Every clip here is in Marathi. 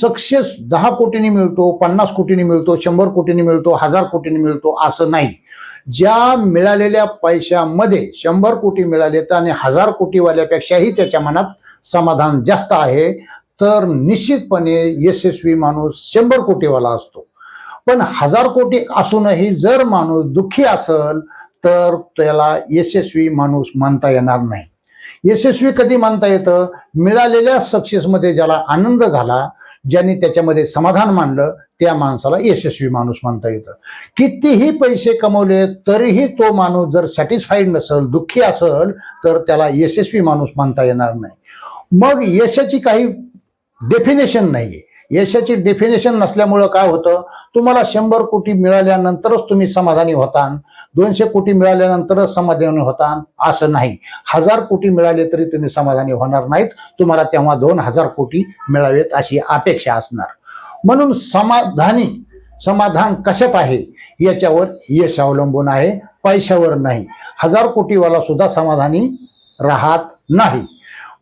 सक्सेस दहा कोटींनी मिळतो पन्नास कोटींनी मिळतो शंभर कोटींनी मिळतो हजार कोटींनी मिळतो असं नाही. ज्या मिळालेल्या पैशामध्ये शंभर कोटी मिळाले तर आणि हजार कोटीवाल्यापेक्षाही त्याच्या मनात समाधान जास्त आहे तर निश्चितपणे यशस्वी माणूस शंभर कोटीवाला असतो. पण हजार कोटी असूनही जर माणूस दुःखी असल तर त्याला यशस्वी माणूस मानता येणार नाही. यशस्वी कधी मानता येतं? मिळालेल्या सक्सेसमध्ये ज्याला आनंद झाला ज्यांनी त्याच्यामध्ये समाधान मानलं त्या माणसाला यशस्वी माणूस मानता येतं. कितीही पैसे कमवले तरीही तो माणूस जर सॅटिस्फाईड नसेल दुःखी असेल तर त्याला यशस्वी माणूस मानता येणार नाही. मग यशाची काही डेफिनेशन नाही यशाची डेफिनेशन नसल्यामुळं काय होतं? तुम्हाला शंभर कोटी मिळाल्यानंतरच तुम्ही समाधानी होता दोनशे कोटी मिळाल्यानंतरच समाधानी होता असं नाही. हजार कोटी मिळाले तरी तुम्ही समाधानी होणार नाहीत. तुम्हाला तेव्हा दोन हजार कोटी मिळावेत अशी अपेक्षा असणार. म्हणून समाधानी समाधान कशात आहे? याच्यावर यश अवलंबून आहे पैशावर नाही. हजार कोटीवाला सुद्धा समाधानी राहत नाही.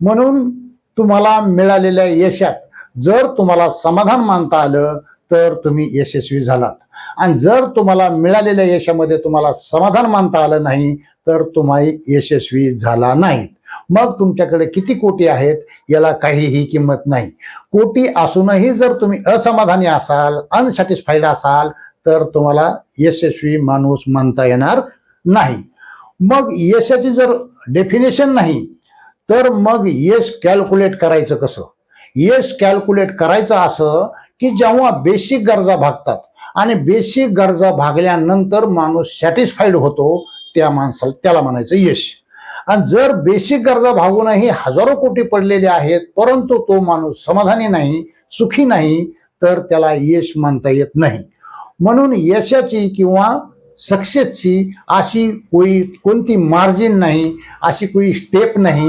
म्हणून तुम्हाला मिळालेल्या यशात जर तुम्हाला समाधान मानता आलं तर तुम्ही यशस्वी झालात. आणि जर तुम्हाला मिळालेल्या यशामध्ये तुम्हाला समाधान मानता आलं नाही तर तुम्ही यशस्वी झाला नाही. मग तुमच्याकडे किती कोटी आहेत याला काहीही किंमत नाही. कोटी असूनही जर तुम्ही असमाधानी असाल अनसॅटिस्फाईड असाल तर तुम्हाला यशस्वी माणूस मानता येणार नाही. मग यशाची जर डेफिनेशन नाही तर मग यश कॅल्क्युलेट करायचं कसं? यश कॅल्क्युलेट करायचं असं की जेव्हा बेसिक गरजा भागतात आणि बेसिक गरजा भागल्यानंतर माणूस सॅटिस्फाईड होतो त्या माणसाला त्याला म्हणायचं यश. आणि जर बेसिक गरजा भागूनही हजारो कोटी पडलेले आहेत परंतु तो माणूस समाधानी नाही सुखी नाही तर त्याला यश मानता येत नाही. म्हणून यशाची किंवा सक्सेसची अशी कोई कोणती मार्जिन नाही अशी कोई स्टेप नाही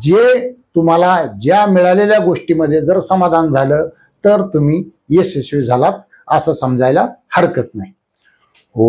जे तुम्हाला ज्या मिळालेल्या गोष्टीमध्ये जर समाधान झालं तर तुम्ही यशस्वी झालात असं समजायला हरकत नाही. ओ